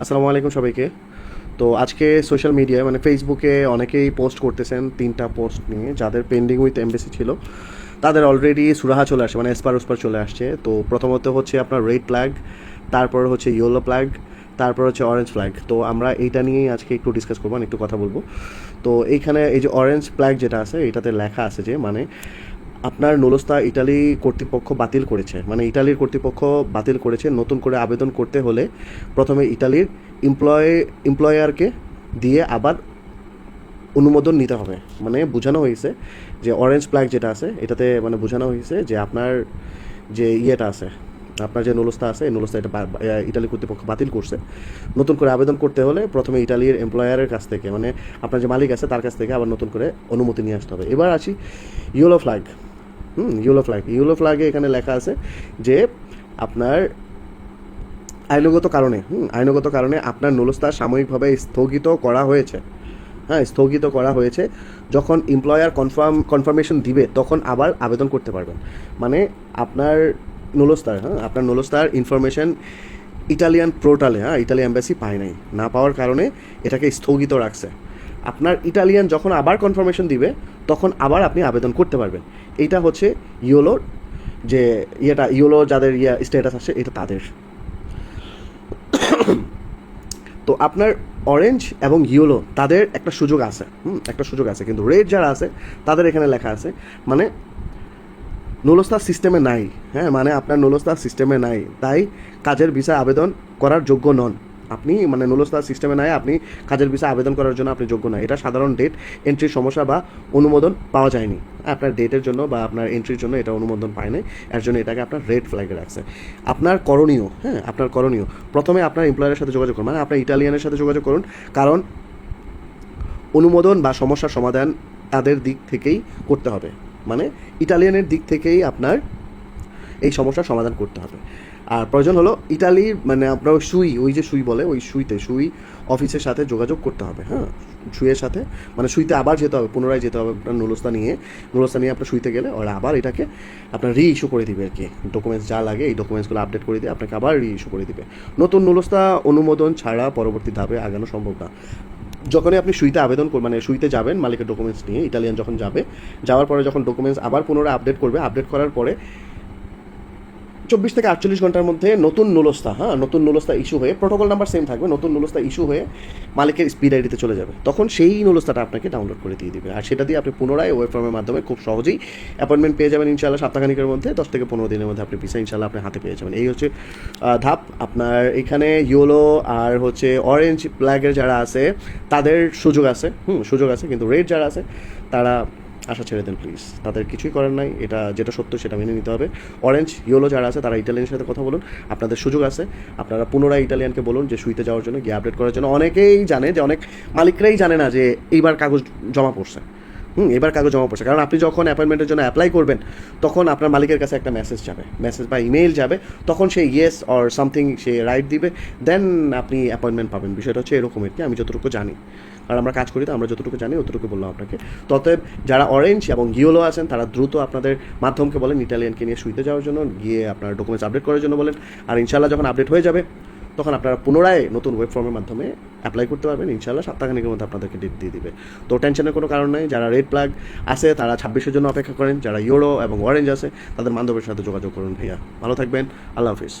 আসসালামু আলাইকুম সবাইকে। তো আজকে সোশ্যাল মিডিয়ায় মানে ফেসবুকে অনেকেই পোস্ট করতেছেন তিনটা পোস্ট নিয়ে, যাদের পেন্ডিং উইথ এমবেসি ছিল। তাদের অলরেডি সুরাহা চলে আসছে মানে এসপার ওসপার চলে আসছে। তো প্রথমত হচ্ছে আপনার রেড ফ্ল্যাগ তারপর হচ্ছে ইয়েলো ফ্ল্যাগ তারপর হচ্ছে অরেঞ্জ ফ্ল্যাগ তো আমরা এইটা নিয়েই আজকে একটু ডিসকাস করব মানে একটু কথা বলব। তো এইখানে এই যে অরেঞ্জ ফ্ল্যাগ যেটা আছে, এটাতে লেখা আছে যে মানে আপনার নুলস্তা ইটালি কর্তৃপক্ষ বাতিল করেছে। মানে ইটালির কর্তৃপক্ষ বাতিল করেছে নতুন করে আবেদন করতে হলে প্রথমে ইটালির এমপ্লয় এমপ্লয়ারকে দিয়ে আবার অনুমোদন নিতে হবে। মানে বোঝানো হয়েছে যে অরেঞ্জ ফ্ল্যাগ যেটা আছে, এটাতে মানে বোঝানো হয়েছে যে আপনার যে ইয়েটা আছে, আপনার যে নুলস্তা আছে, এই নুলস্তা এটা ইটালি কর্তৃপক্ষ বাতিল করছে। নতুন করে আবেদন করতে হলে প্রথমে ইটালির এমপ্লয়ারের কাছ থেকে মানে আপনার যে মালিক আছে তার কাছ থেকে আবার নতুন করে অনুমতি নিয়ে আসতে হবে। এবার আসি ইয়েলো ফ্ল্যাগ হুম ইয়েলো ফ্ল্যাগ ইয়েলো ফ্ল্যাগে এখানে লেখা আছে যে আপনার আইনগত কারণে, হুম, আইনগত কারণে আপনার নুলস্তা সাময়িকভাবে স্থগিত করা হয়েছে। হ্যাঁ স্থগিত করা হয়েছে। যখন এমপ্লয়ার কনফার্ম কনফার্মেশন দিবে, তখন আবার আবেদন করতে পারবেন। মানে আপনার নুলস্তার হ্যাঁ আপনার নুলস্তার ইনফরমেশন ইটালিয়ান পোর্টালে হ্যাঁ ইটালি অ্যাম্বাসি পায় নাই। না পাওয়ার কারণে এটাকে স্থগিত রাখছে। আপনার ইটালিয়ান যখন আবার কনফার্মেশন দিবে, তখন আবার আপনি আবেদন করতে পারবেন। এইটা হচ্ছে ইয়োলোর যে ইয়েটা, ইয়োলো যাদের ইয়া স্ট্যাটাস আছে, এটা তাদের। তো আপনার অরেঞ্জ এবং ইয়েলো তাদের একটা সুযোগ আছে। হুম, একটা সুযোগ আছে। কিন্তু রেড যারা আছে, তাদের এখানে লেখা আছে মানে নুলস্তার সিস্টেমে নাই। হ্যাঁ মানে আপনার নুলস্তার সিস্টেমে নাই। তাই কাজের ভিসা আবেদন করার যোগ্য নন। আপনি মানে নুলস্তার সিস্টেমে নাই, আপনি কাজের ভিসা আবেদন করার জন্য আপনি যোগ্য নয় এটা সাধারণ ডেট এন্ট্রির সমস্যা বা অনুমোদন পাওয়া যায়নি। আপনার ডেটের জন্য বা আপনার এন্ট্রির জন্য এটা অনুমোদন পায় নাই। এর জন্য এটাকে আপনার রেড ফ্ল্যাগে রাখছে। আপনার করণীয় হ্যাঁ আপনার করণীয়। প্রথমে আপনার এমপ্লয়ারের সাথে যোগাযোগ করুন মানে আপনার ইটালিয়ানের সাথে যোগাযোগ করুন। কারণ অনুমোদন বা সমস্যার সমাধান তাদের দিক থেকেই করতে হবে। মানে ইটালিয়ানের দিক থেকেই আপনার এই সমস্যার সমাধান করতে হবে। আর প্রয়োজন হলো ইটালির মানে আপনার সুই, ওই যে সুই বলে, ওই সুইতে, সুই অফিসের সাথে যোগাযোগ করতে হবে হ্যাঁ? সুইয়ের সাথে মানে সুইতে আবার যেতে হবে, পুনরায় যেতে হবে আপনার নুলস্তা নিয়ে। নুলস্তা নিয়ে আপনার সুইতে গেলে ওরা আবার এটাকে আপনার রি ইস্যু করে দিবে আর কি। ডকুমেন্টস যা লাগে এই ডকুমেন্টসগুলো আপডেট করে দিয়ে আপনাকে আবার রি ইস্যু করে দিবে। নতুন নুলস্তা অনুমোদন ছাড়া পরবর্তী ধাপে আগানো সম্ভব না। যখনই আপনি সুইতে আবেদন করবেন মানে সুইতে যাবেন মালিকের ডকুমেন্টস নিয়ে ইটালিয়ান যখন যাবে, যাওয়ার পরে যখন ডকুমেন্টস আবার পুনরায় আপডেট করবে আপডেট করার পরে চব্বিশ থেকে আটচল্লিশ ঘণ্টার মধ্যে নতুন নুলস্তা হ্যাঁ নতুন নুলস্তা ইস্যু হয়ে প্রোটোকল নাম্বার সেম থাকবে, নতুন নুলস্তা ইস্যু হয়ে মালিকের স্পিড আইডিতে চলে যাবে। তখন সেই নুলস্তাটা আপনাকে ডাউনলোড করে দিয়ে দেবে। আর সেটা দিয়ে আপনি পুনরায় ওয়েব ফর্মের মাধ্যমে খুব সহজেই অ্যাপয়েন্টমেন্ট পেয়ে যাবেন ইনশাল্লাহ সপ্তাহখানিকের মধ্যে, দশ থেকে পনেরো দিনের মধ্যে আপনি ভিসা ইনশাল্লাহ আপনি হাতে পেয়ে যাবেন। এই হচ্ছে ধাপ। আপনার এখানে ইয়েলো আর হচ্ছে অরেঞ্জ ফ্ল্যাগের যারা আছে, তাদের সুযোগ আছে, হুম, সুযোগ আছে, কিন্তু রেড যারা আছে, তারা আশা ছেড়ে দেন প্লিজ তাদের কিছুই করার নাই, এটা যেটা সত্য সেটা মেনে নিতে হবে। অরেঞ্জ ইয়েলো যারা আছে, তারা ইটালিয়ানের সাথে কথা বলুন। আপনাদের সুযোগ আছে। আপনারা পুনরায় ইটালিয়ানকে বলুন যে শুইতে যাওয়ার জন্য, গিয়ে আপডেট করার জন্য। অনেকেই জানে যে, অনেক মালিকরাই জানে না যে, এইবার কাগজ জমা পড়ছে। হুম, এবার কাগজ জমা পড়ছে। কারণ আপনি যখন অ্যাপয়েন্টমেন্টের জন্য অ্যাপ্লাই করবেন, তখন আপনার মালিকের কাছে একটা মেসেজ যাবে। মেসেজ বা ইমেল যাবে, তখন সে ইয়েস অর সামথিং সে রাইট দিবে দেন আপনি অ্যাপয়েন্টমেন্ট পাবেন। বিষয়টা হচ্ছে এরকম আর কি, আমি যতটুকু জানি। আর আমরা কাজ করি তো, আমরা যতটুকু জানি অতটুকু বললাম আপনাকে। ততএব যারা অরেঞ্জ এবং গিওলো আছেন, তারা দ্রুত আপনাদের মাধ্যমকে বলেন ইটালিয়ানকে নিয়ে শুইতে যাওয়ার জন্য, গিয়ে আপনার ডকুমেন্টস আপডেট করার জন্য বলেন। আর ইনশাল্লাহ যখন আপডেট হয়ে যাবে তখন আপনারা পুনরায় নতুন ওয়েব ফর্মের মাধ্যমে অ্যাপ্লাই করতে পারবেন ইনশাল্লাহ সপ্তাহখানিকের মধ্যে আপনাদেরকে ডেট দিয়ে দিবে। তো টেনশনের কোনো কারণ নেই, যারা রেড প্লাগ আছে, তারা ছাব্বিশের জন্য অপেক্ষা করেন, যারা ইউরো এবং অরেঞ্জ আছে, তাদের বান্ধবের সাথে যোগাযোগ করুন ভাইয়া। ভালো থাকবেন, আল্লাহ হাফিজ।